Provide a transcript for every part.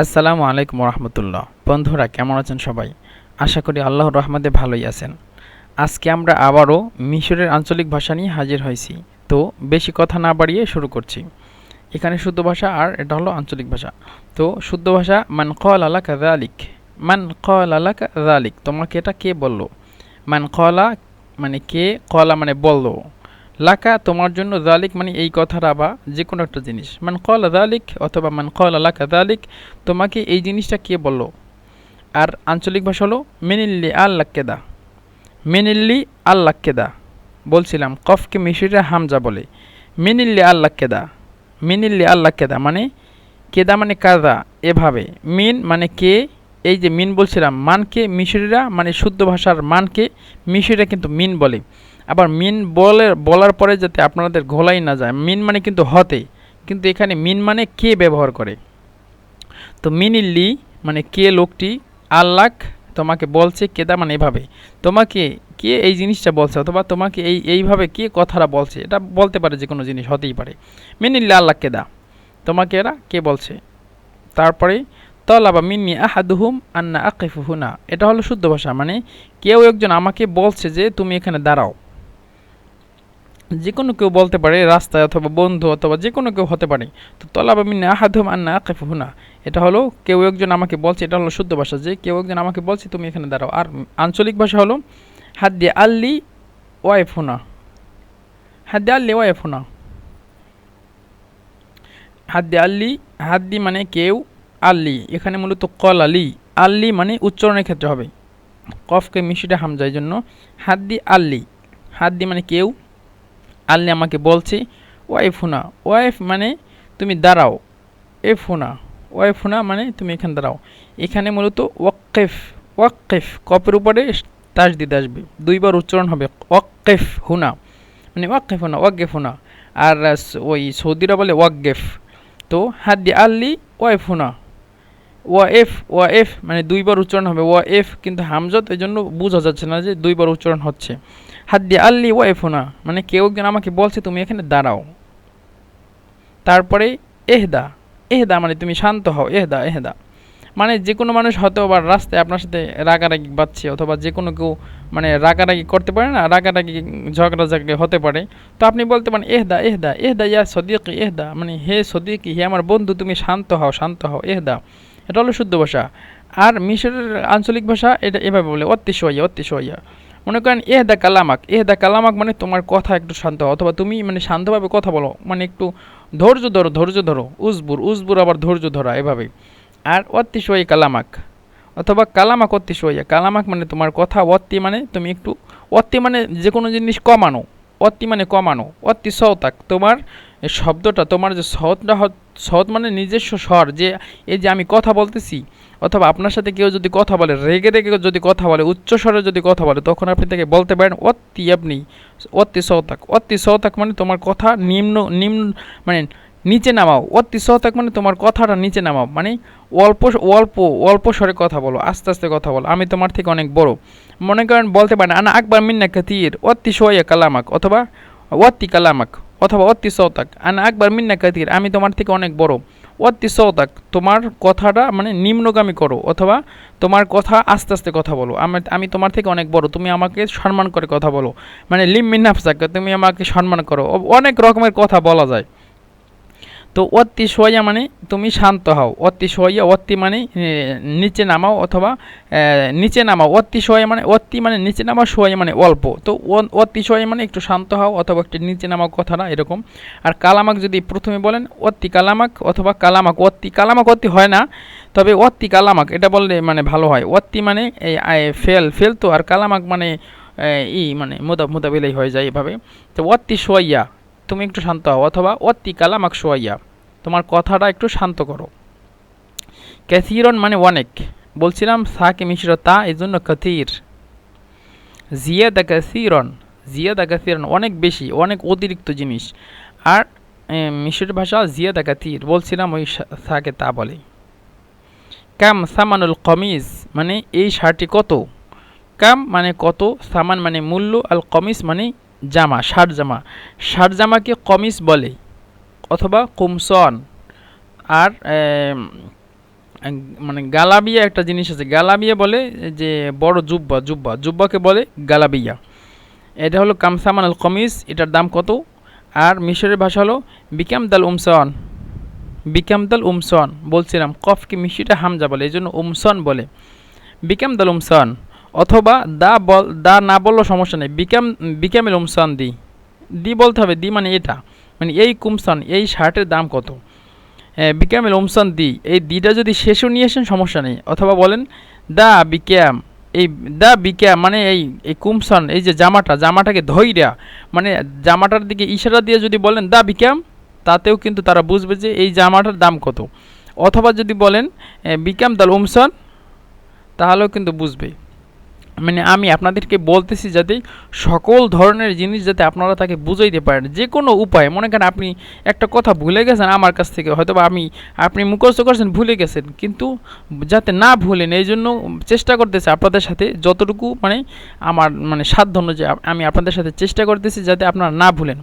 আসসালামু আলাইকুম রহমতুল্লাহ বন্ধুরা, কেমন আছেন সবাই? আশা করি আল্লাহর রহমতে ভালোই আছেন। আজকে আমরা আবারও মিশরের আঞ্চলিক ভাষা নিয়ে হাজির হয়েছি। তো বেশি কথা না বাড়িয়ে শুরু করছি। এখানে শুদ্ধ ভাষা আর এটা হলো আঞ্চলিক ভাষা। তো শুদ্ধ ভাষা, মান কল আলিক মান কল আলিক তোমাকে এটা কে বলল? মান কলা মানে কে? কলা মানে বলল। লাকা, তোমার জন্য জালিক মানে এই কথাটা বা যে কোনো একটা জিনিস। মান কল জালিক অথবা মান কল লাকা জালিক তোমাকে এই জিনিসটা কে বলল? আর আঞ্চলিক ভাষা হলো মেনিল্লি আল্লাক্কেদা মেনিল্লি আল্লাক্কেদা বলছিলাম, কফকে মিশিরে হামজা বলে। মিনিল্লি আল্লাক্কেদা মিনিল্লি আল্লাক্কেদা মানে কেদা মানে কাদা এভাবে। মিন মানে কে? এই যে মিন বলছিলাম, মানকে মিশরিরা মানে শুদ্ধ ভাষার মানকে মিশরিরা কিন্তু মিন বলে। আবার মিন বলে, বলার পরে যাতে আপনাদের ঘোলাই না যায়। মিন মানে কিন্তু হতে, কিন্তু এখানে মিন মানে কে ব্যবহার করে? তো মিনিল্লি মানে কে লোকটি? আল্লাহ তোমাকে বলছে কেদা মানে এভাবে। তোমাকে কে এই জিনিসটা বলছে অথবা তোমাকে এই, এইভাবে কে কথাটা বলছে, এটা বলতে পারে যে কোনো জিনিস, হতেই পারে। মিনিল্লা আল্লাহ কেদা তোমাকে এরা কে বলছে? তারপরে, তলাবা মিন্নি আহাদুহুম আন্না আকিফুহুনা। এটা হলো শুদ্ধ ভাষা মানে কেউ একজন আমাকে বলছে যে তুমি এখানে দাঁড়াও। যে কোনো কেউ বলতে পারে রাস্তায় অথবা বন্ধু অথবা যে কোনো কেউ হতে পারে। তো তলাবা মিন্নি আহাদুহুম আন্না আকিফুহুনা এটা হলো কেউ একজন আমাকে বলছে, এটা হলো শুদ্ধ ভাষা, যে কেউ একজন আমাকে বলছে, তুমি এখানে দাঁড়াও। আর আঞ্চলিক ভাষা হলো হাত দিয়ে আল্লি ওয়াইফুনা হাত দিয়ে আল্লি ওয়াইফুনা হাত দিয়ে আল্লি হাত দি মানে কেউ, আল্লি। এখানে মূলত কল আলি। আল্লি মানে উচ্চারণের ক্ষেত্রে হবে। কফকে মিশিটা হামজা, এই জন্য হাত দি আল্লি। হাত দি মানে কেউ আল্লি আমাকে বলছে, ওয়াইফ হুনা, ওয়াইফ মানে তুমি দাঁড়াও, এফ হুনা, ওয়াইফ হুনা মানে তুমি এখানে দাঁড়াও। এখানে মূলত ওয়াক্কেফ ওয়াক্কেফ, কপের উপরে তাস দিতে আসবে, দুইবার উচ্চারণ হবে, ওয়াক্কেফ হুনা মানে ওয়াক্কেফ হুনা ওয়াকগেফ হুনা, আর ওই সৌদিরা বলে ওয়াকগেফ তো হাত দি আল্লি, ওয়াইফ হুনা ওয়া এফ ওয়া এফ মানে দুইবার উচ্চারণ হবে ওয়া এফ কিন্তু হামজত এই জন্য বোঝা যাচ্ছে না যে দুইবার উচ্চারণ হচ্ছে। হাত দিয়ে আল্লি ওয়া এফ না মানে কেউ একজন আমাকে বলছে, তুমি এখানে দাঁড়াও। তারপরে, এহদা এহদা মানে তুমি শান্ত হও, এহদা এহদা। মানে যে কোনো মানুষ হয়তো বা রাস্তায় আপনার সাথে রাগারাগি বাচ্ছে, অথবা যে কোনো কেউ মানে রাগারাগি করতে পারে না, রাগারাগি ঝগড়া ঝগড়া হতে পারে। তো আপনি বলতে পারেন, এহদা এহদা এহদা, ইয়া সদিক, এহদা। মানে হে সদিক, হে আমার বন্ধু, তুমি শান্ত হও শান্ত হও, এহদা। এটা হলো শুদ্ধ ভাষা। আর মিশরের আঞ্চলিক ভাষা এটা এভাবে বলে অত্তি সোয়া মনে করেন এহদা কালামাক। এহদা কালামাক মানে তোমার কথা একটু শান্ত অথবা তুমি মানে শান্তভাবে কথা বলো মানে একটু ধৈর্য ধরো ধৈর্য ধরো উজবুর উজবুর আবার ধৈর্য ধরা এভাবে আর অত্তি কালামাক। অথবা, কালামাক অত্তি সোয়া কালামাক মানে তোমার কথা অত্তি মানে তুমি একটু অত্তি মানে যে কোনো জিনিস কমানো অত্তি মানে কমানো অত্তি সৌতাক তোমার শব্দটা, তোমার যে সহদটা সহদ মানে নিজস্ব স্বর, যে, এই যে আমি কথা বলতেছি অথবা আপনার সাথে কেউ যদি কথা বলে, রেগে রেগে যদি কথা বলে উচ্চ স্বরে যদি কথা বলে, তখন আপনি তাকে বলতে পারেন, অতি আপনি, অতি সৌতাক অতি সৌতাক মানে তোমার কথা নিম্ন নিম্ন মানে নিচে নামাও। অতি সহতাক মানে তোমার কথাটা নিচে নামাও। মানে অল্প অল্প অল্প স্বরে কথা বলো, আস্তে আস্তে কথা বলো। আমি তোমার থেকে অনেক বড়। মনে করেন, বলতে পারেন, আনা আকবার মিন্না কাতির, অতি সোয়া কালামাক। অথবা, অতি কালামাক, অথবা, অতি সৌতাক আনা আকবার মিন্না কাতির, আমি তোমার থেকে অনেক বড়। অতি সৌতাক তোমার কথাটা মানে নিম্নগামী করো, অথবা তোমার কথা আস্তে আস্তে কথা বলো। আমি আমি তোমার থেকে অনেক বড়, তুমি আমাকে সম্মান করে কথা বলো। মানে লিম মিনাফসাক তুমি আমাকে সম্মান করো। অনেক রকমের কথা বলা যায়। তো অতি সোয়া মানে তুমি শান্ত হও। অতি সোয়া, অতি মানে নিচে নামাও অথবা নিচে নামাও। অতি সোয়া মানে অতি মানে নিচে নামাও, সোয়া মানে অল্প। তো অতি সোয়া মানে একটু শান্ত হও অথবা একটু নিচে নামাও কথাটা এরকম। আর কালামাক যদি প্রথমে বলেন, অতি কালামাক অথবা কালামাক। অতি কালামাক অতি হয় না, তবে অতি কালামাক, এটা বললে মানে ভালো হয়। অতি মানে এই ফেল ফেল তো, আর কালামাক মানে ই মানে মোদা, মোদাবিলাই হয়ে যায় এভাবে। তো অতি সোয়া, তুমি একটু শান্ত হও অথবা অতি কালামাক সোয়াইয়া তোমার কথাটা একটু শান্ত করো। ক্যাথিরন মানে অনেক। বলছিলাম, সাকে মিশ্র তা এই জন্য কথির জিয়া জিয়াদা ক্যাথিরন জিয়াদা ক্যাথিরন অনেক বেশি, অনেক অতিরিক্ত জিনিস। আর মিশরের ভাষা জিয়াদা ক্যাথির বলছিলাম ওই সাকে তা বলে। কাম সামানুল কমিজ মানে এই শার্টটি কত? কাম মানে কত, সামান মানে মূল্য, আল কমিজ মানে জামা শার্ট জামা শার্ট জামাকে কমিস বলে। অথবা কুমসন। আর মানে গালাবিয়া একটা জিনিস আছে। গালাবিয়া বলে যে বড় জুব্বা জুব্বা। জুব্বাকে বলে গালাবিয়া। এটা হলো কামসামান আল কমিস এটার দাম কত? আর মিশরের ভাষা হলো বিকাম দাল উমসন। বিকাম দাল উমসন, বলছিলাম। কফকে মিশিটা হামজা বলে? এই জন্য উমসন বলে। বিকাম দাল উমসন। অথবা দা বল, দা না বললেও সমস্যা নেই। বিকাম, বিকামেল উমসন দি। দি বলতে হবে, দি মানে এটা। মানে এই কুমসন, এই শার্টের দাম কত? বিকামেল উমসন দি, এই দিটা যদি শেষও নিয়ে আসেন, সমস্যা নেই। অথবা বলেন, দা বিক্যাম, এই দা বিক্যাম মানে এই এই কুমসন, এই যে জামাটা, জামাটাকে ধইরা মানে জামাটার দিকে ইশারা দিয়ে যদি বলেন, দা বিক্যাম তাতেও কিন্তু তারা বুঝবে যে এই জামাটার দাম কত। অথবা যদি বলেন বিকাম দাল উমসন তাহলেও কিন্তু বুঝবে। মানে আমি আপনাদেরকে বলতেছি যাতে সকল ধরনের জিনিস যাতে আপনারা তাকে বুঝাইতে পারেন। যে কোনো উপায়, মনে করেন আপনি একটা কথা ভুলে গেছেন, আমার কাছ থেকে হয়তো বা আমি, আপনি মুখস্থ করছেন, ভুলে গেছেন, কিন্তু যাতে না ভুলেন এই জন্য চেষ্টা করতেছি আপনাদের সাথে যতটুকু মানে আমার মানে সাধ্য অনুযায়ী আমি আপনাদের সাথে চেষ্টা করতেছি যাতে আপনারা না ভুলেন।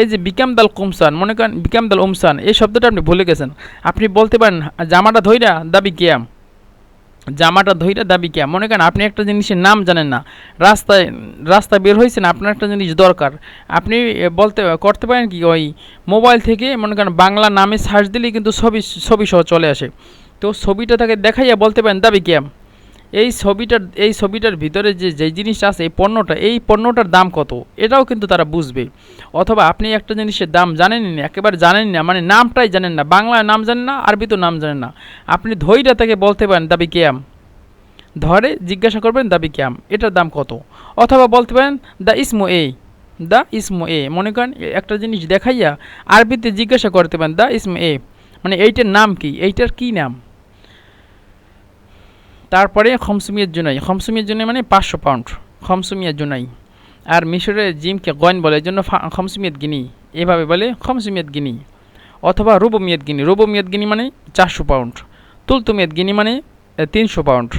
এই যে বিকাম দাল কুমসান, মনে করেন বিকাম দাল উমসান, এই শব্দটা আপনি ভুলে গেছেন। আপনি বলতে পারেন, জামাটা ধইরা দাবি কিয়াম। জামাটা ধইরা দাবি কে? মনে করেন আপনি একটা জিনিসের নাম জানেন না। রাস্তায় রাস্তা বের হয়েছেন আপনার একটা জিনিস দরকার। আপনি বলতে, করতে পারেন কি, ওই মোবাইল থেকে মনে করেন বাংলা নামে সার্চ দিলেই কিন্তু ছবি ছবি সহ চলে আসে। তো ছবিটা তাকে দেখাইয়া বলতে পারেন দাবি কিয়াম এই ছবিটার এই ছবিটার ভিতরে যে যেই জিনিসটা আছে, এই পণ্যটা, এই পণ্যটার দাম কত? এটাও কিন্তু তারা বুঝবে। অথবা আপনি একটা জিনিসের দাম জানেনই না, একেবারে জানেন না মানে নামটাই জানেন না, বাংলায় নাম জানেন না, আরবিতেও নাম জানেন না। আপনি ধৈর্য তাকে বলতে পারেন, দাবি কেয়াম ধরে জিজ্ঞাসা করবেন, দাবি ক্যাম এটার দাম কত? অথবা বলতে পারেন দ্য ইসমো এ। দ্য ইসমো এ। মনে করেন, একটা জিনিস দেখাইয়া আরবিতে জিজ্ঞাসা করতে পারেন দ্য ইসমো এ। মানে এইটার নাম কি? এইটার কি নাম? তারপরে খমসুমিয়ার জুনাই। খমসুমিয়ার জুনাই মানে পাঁচশো পাউন্ড। খমসুমিয়ার জুনাই। আর মিশরের জিমকে গয়ন বলে, এই জন্য খমসুমিয়াত গিনি। এভাবে বলে খমসুমিয়াত গিনি। অথবা রুবমিয়াত গিনি। রুবমিয়াত গিনি মানে চারশো পাউন্ড। তুলতুমিয়াত গিনি মানে তিনশো পাউন্ড।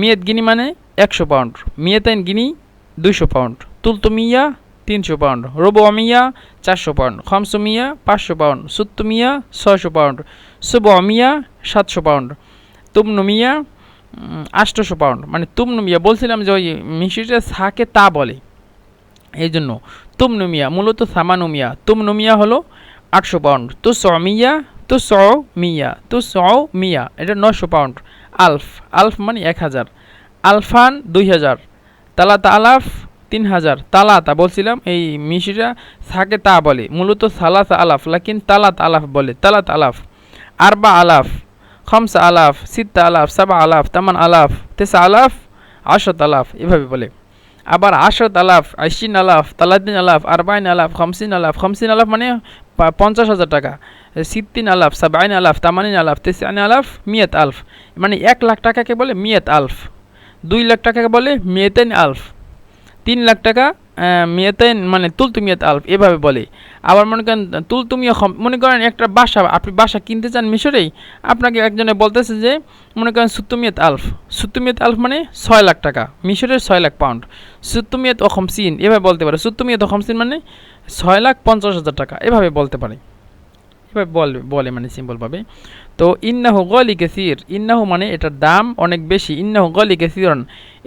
মিয়াত গিনি মানে একশো পাউন্ড। মিয়াতাইন গিনি দুইশো পাউন্ড। তুলতুমিয়া তিনশো পাউন্ড। রোবো অমিয়া চারশো পাউন্ড। খমসুমিয়া পাঁচশো পাউন্ড। সুত্তুমিয়া ছয়শো পাউন্ড। সুব অমিয়া সাতশো পাউন্ড। তুমনুমিয়া আটশোশো পাউন্ড। মানে তুমনুমিয়া, বলছিলাম যে ওই মিশিটা সাকে তা বলে। এই জন্য তুমনুমিয়া, মূলত সামানুমিয়া। তুমনুমিয়া হলো আটশো পাউন্ড। তো সমিয়া তো স মিয়া তো স মিয়া এটা নশো পাউন্ড। আলফ আলফ মানে এক হাজার। আলফান দুই হাজার। তালাতা আলাফ তিন হাজার। তালাতা বলছিলাম এই মিশিরা সাকে তা বলে। মূলত সালাসা আলাফ, লাকিন তালাত আলাফ বলে। তালাত আলাফ। আরবা আলাফ। খমসা আলাফ, সিত্তা আলাফ সাবা আলাফ, তামান আলাফ, তেসা আলাফ আশত আলাফ, এভাবে বলে। আবার আশত আলাফ আইসিন আলাফ, তালাদিন আলাফ, আরবাইন আলাফ, খমসিন আলাফ খমসিন আলাফ মানে পঞ্চাশ হাজার টাকা। সিত্তিন আলাফ সাবাইন আলাফ, তামানিন আলাফ তেসান আলাফ, মিয়াত আলফ। মানে এক লাখ টাকাকে বলে মিয়াত আলফ। দুই লাখ টাকাকে বলে মিয়াতেন আলফ। তিন লাখ টাকা মিয়াতেন মানে তুলতুমিয়াত আলফ, এভাবে বলে। আবার মনে করেন তুলতুমিয়া খম মনে করেন একটা বাসা, আপনি বাসা কিনতে চান মিশরেই, আপনাকে একজনে বলতেছে যে, মনে করেন সুত্তুমিয়াত আলফ। সুত্তুমিয়াত আলফ মানে ছয় লাখ টাকা, মিশরের ছয় লাখ পাউন্ড সুত্তুমিয়াত ও খমসিন, এভাবে বলতে পারে। সুত্তুমিয়াত ও খমসিন মানে ছয় লাখ পঞ্চাশ হাজার টাকা, এভাবে বলতে পারে। এভাবে বলে বলে মানে সিম্পলভাবে তো ইন্নাহু গলি কেসির। ইন্নাহু মানে এটার দাম অনেক বেশি। ইন্নাহু গলি কেসিরন।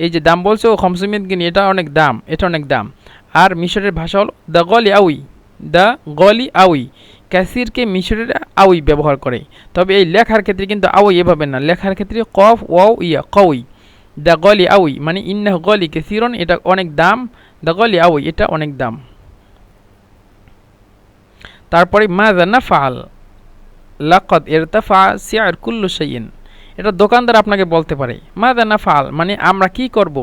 এই যে দাম বলছে ও খমসুমিয়ত গিনি, এটা অনেক দাম, এটা অনেক দাম। আর মিশরের ভাষা হলো দ্য গলি আউই দ্য গলি আউই। ক্যাসিরকে মিশরের আউই ব্যবহার করে। তবে এই লেখার ক্ষেত্রে কিন্তু আউই এভাবে না। লেখার ক্ষেত্রে কফ, ওয়াও, ইয়া, কউই। দ্য গলি আউই মানে ইন্নাহু গলি কেসিরন, এটা অনেক দাম। দ্য গলি আউই, এটা অনেক দাম। তারপরে মা জান্না ফাল লাকদ ইরতাফা সিয়ার কুল্লু শাইইন। এটা দোকানদার আপনাকে বলতে পারে মা জান্না ফাল মানে আমরা কি করব?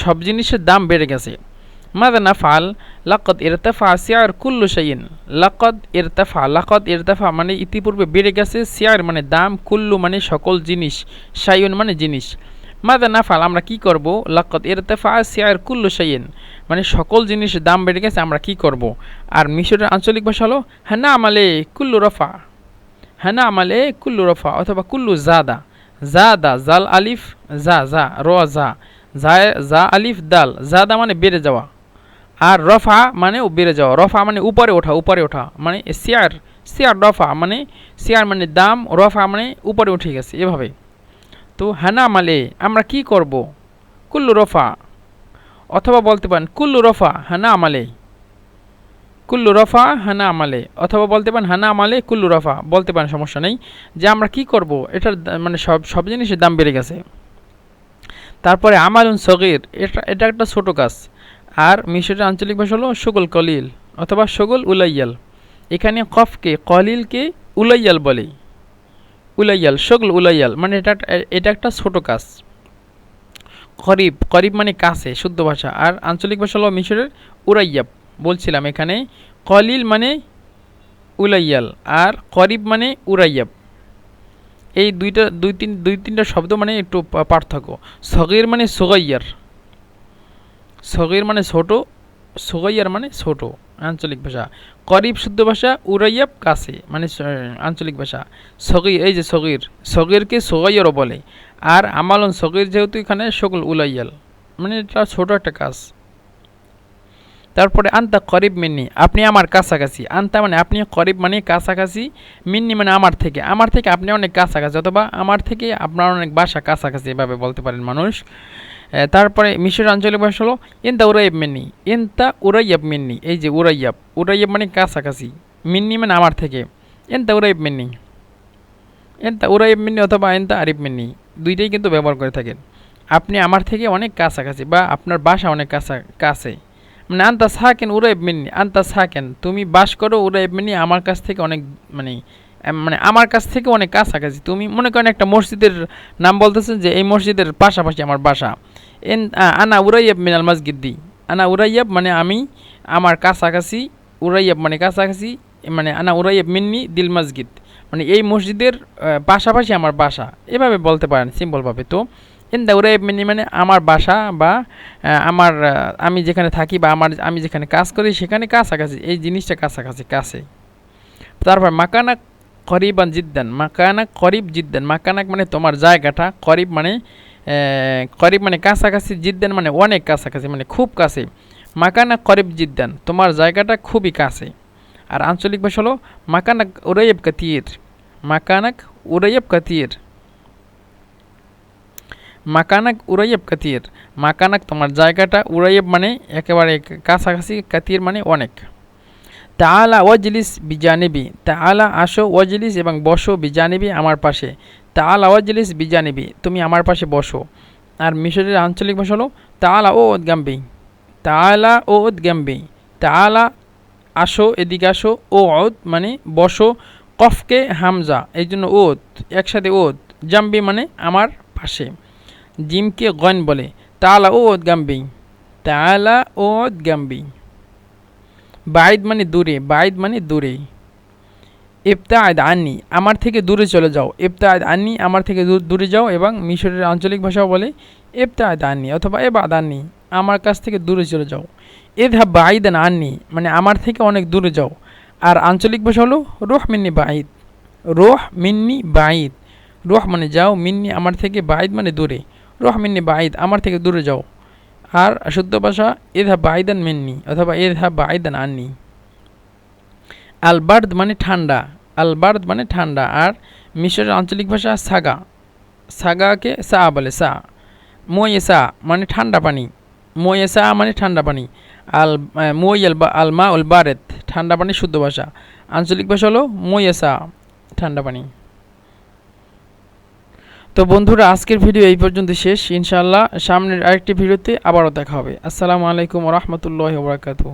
সব জিনিসের দাম বেড়ে গেছে। মা জান্না ফাল লাকদ ইরতাফা সিয়ার কুল্লু শাইইন। লাকদ ইরতাফা? লাকদ ইরতাফা মানে ইতিপূর্বে বেড়ে গেছে সিয়ার মানে দাম, কুল্লু মানে সকল জিনিস শাইউন মানে জিনিস। মাদা নাফাল আমরা কি করব? লাকত ইরতাফা সিয়ার কুল্লু সাইন মানে সকল জিনিসের দাম বেড়ে গেছে, আমরা কি করব? আর মিশরের আঞ্চলিক ভাষা হলো হ্যাঁ না, আমালে কুল্লু রফা। হানা আমালে কুল্লু রফা অথবা কুল্লু জাদা। জাদা, জাল, আলিফ, জা জা, র, জা। জা জা, আলিফ, দাল। জাদা মানে বেড়ে যাওয়া। আর রফা মানে বেড়ে যাওয়া। রফা মানে উপরে ওঠা উপরে ওঠা। মানে সিয়ার সিয়ার রফা মানে সিয়ার মানে দাম, রফা মানে উপরে উঠে গেছে এভাবে। তো হানা মালে আমরা কি করব? কুল্লু রফা। অথবা বলতে পারেন কুল্লু রফা হানা আমালে। কুল্লু রফা হানা আমালে, অথবা বলতে পারেন হানা আমালে কুল্লু রফা, বলতে পারেন সমস্যা নেই। যে আমরা কি করব? এটার মানে সব সব জিনিসের দাম বেড়ে গেছে। তারপরে আমালুন সগির, এটা এটা একটা ছোট কাজ। আর মিশরের আঞ্চলিক ভাষা হলো সগল কলিল, অথবা সগল উলাইয়াল। এখানে কফকে, কলিলকে উলাইয়াল বলে। উলাইয়াল, সগল উলাইয়াল মানে এটা এটা একটা ছোট কাজ। করিব করিব মানে কাছে, শুদ্ধ ভাষা। আর আঞ্চলিক ভাষা হলো মিশরের উরাইয়াব। বলছিলাম এখানে, কলিল মানে উলাইয়াল আর করিব মানে উরাইয়াব। এই দুইটা, দুই তিন, দুই তিনটা শব্দ মানে একটু পার্থক্য। সগির মানে সোগাইয়ার। সগির মানে ছোট, সোগাইয়ার মানে ছোট, আঞ্চলিক ভাষা। করিব শুদ্ধ ভাষা, উরাইয়াব কাছে মানে আঞ্চলিক ভাষা। সগির, এই যে সগির, সগিরকে সোগাইয়ারও বলে। আর আমালন সগির যেহেতু এখানে, সকল উলাইয়াল। মানে এটা ছোট একটা কাজ। তারপরে আন্তা করিব মিন্নি, আপনি আমার কাছাকাছি। আন্তা মানে আপনি করিব মানে কাছাকাছি, মিন্নি মানে আমার থেকে। আমার থেকে আপনি অনেক কাছাকাছি, অথবা আমার থেকে আপনার অনেক বাসা কাছাকাছি, এভাবে বলতে পারেন মানুষ। তারপরে মিশর আঞ্চলিক ভাষা হলো, ইনতা উরাইব মিন্নি, ইনতা উরাইয়াব মিন্নি, এই যে উরাইয়াব। উরাইয়াব মানে কাছাকাছি, মিন্নি মানে আমার থেকে। ইনতা উরাইব মিন্নি এনতা উরাইব মিন্নি অথবা এনতা আরিব মিন্নি, দুইটাই কিন্তু ব্যবহার করে থাকেন। আপনি আমার থেকে অনেক কাছাকাছি বা আপনার বাসা অনেক কাছা, কাছে। মানে আন্তা সাকেন, উরাইব মিন্নি। আন্তা সাকেন, তুমি বাস করো, উরাইব মিন্নি, আমার কাছ থেকে অনেক মানে মানে আমার কাছ থেকে অনেক কাছাকাছি। তুমি মনে করেন একটা মসজিদের নাম বলতেছেন যে, এই মসজিদের পাশাপাশি আমার বাসা। এন আনা উরাইয়াব মিনাল মসজিদ্দি আনা উরাইয়াব মানে আমি আমার কাছাকাছি উরাইয়াব মানে কাছাকাছি মানে আনা উরাইয়াব মিন্নি দিল মসজিদ। মানে এই মসজিদের পাশাপাশি আমার বাসা। এভাবে বলতে পারেন, সিম্পলভাবে। তো ইন দ্য উরাইব মিনি মানে আমার বাসা বা আমার আমি যেখানে থাকি বা আমার, আমি যেখানে কাজ করি, সেখানে কাছাকাছি, এই জিনিসটা কাছাকাছি, কাছে। তারপর মাকানাক করিবান জিদ্দান মাকানাক করিব জিদ্দান মাকানাক মানে তোমার জায়গাটা, করিব মানে করিব মানে কাছাকাছি, জিদ্দান মানে অনেক কাছাকাছি মানে খুব কাছে। মাকানা করিব জিদ্দান, তোমার জায়গাটা খুবই কাছে। আর আঞ্চলিক ভাষা হলো মাকানাক উরাইব কাতির মাকানাক উরাইব কাতির। মাকানাক উরাইব কাতির। মাকানাক তোমার জায়গাটা উরাইব মানে একেবারে কাছাকাছি, কাতির মানে অনেক। তা তাআলা ওয়াজলিস বিজানিবি। তাআলা আসো ওয়াজলিস এবং বসো বিজানিবি আমার পাশে। তাআলা ওয়াজলিস বিজানিবি, তুমি আমার পাশে বসো। আর মিশরের আঞ্চলিক ভাষা হলো তাআলা ও উদ্গাম্বি। তাআলা ও উদ্গাম্বি। তাআলা আসো, এদিকে আসো, ও ওদ মানে বসো, কফকে হামজা এই জন্য ওদ একসাথে ওদ জাম্বি মানে আমার পাশে। জিমকে গন বলে। তালা ও ওদ গাম্বি। তালা ও ওদ গাম্বি। বাইদ মানে দূরে বাইদ মানে দূরে। ইবতাআদ আনি আমার থেকে দূরে চলে যাও। ইবতাআদ আনি আমার থেকে দূর- যাও এবং মিশরের আঞ্চলিক ভাষাও বলে ইবতাআদ আনি অথবা এবাদ আনি আমার কাছ থেকে দূরে চলে যাও। এধা বাইদান আনি মানে আমার থেকে অনেক দূরে যাও। আর আঞ্চলিক ভাষা হলো রোহ মিন্নি বাইদ রোহ মিন্নি বাইদ রোহ মানে যাও, মিন্নি আমার থেকে বাইদ মানে দূরে। রোহ মিন্নি বাইদ আমার থেকে দূরে যাও। আর শুদ্ধ ভাষা, এধা বাইদান মিন্নি, অথবা এধা বাইদান আননি। আলবার্দ মানে ঠান্ডা, আলবার্দ মানে ঠান্ডা। আর মিশরের আঞ্চলিক ভাষা সাগা, সাগাকে সা বলে, সা। মোয়েসা মানে ঠান্ডা পানি মোয়েসা মানে ঠান্ডা পানি। আল মোয়াল বা আলমা উল বারেত, ঠান্ডা পানি শুদ্ধ ভাষা। আঞ্চলিক ভাষা হলো মোয়েসা ঠান্ডা পানি। তো বন্ধুরা, আজকের ভিডিও এই পর্যন্ত শেষ। ইনশাআল্লাহ সামনের আরেকটি ভিডিওতে আবারও দেখা হবে। আসসালামু আলাইকুম রহমতুল্লাহ বরাকাতুহ।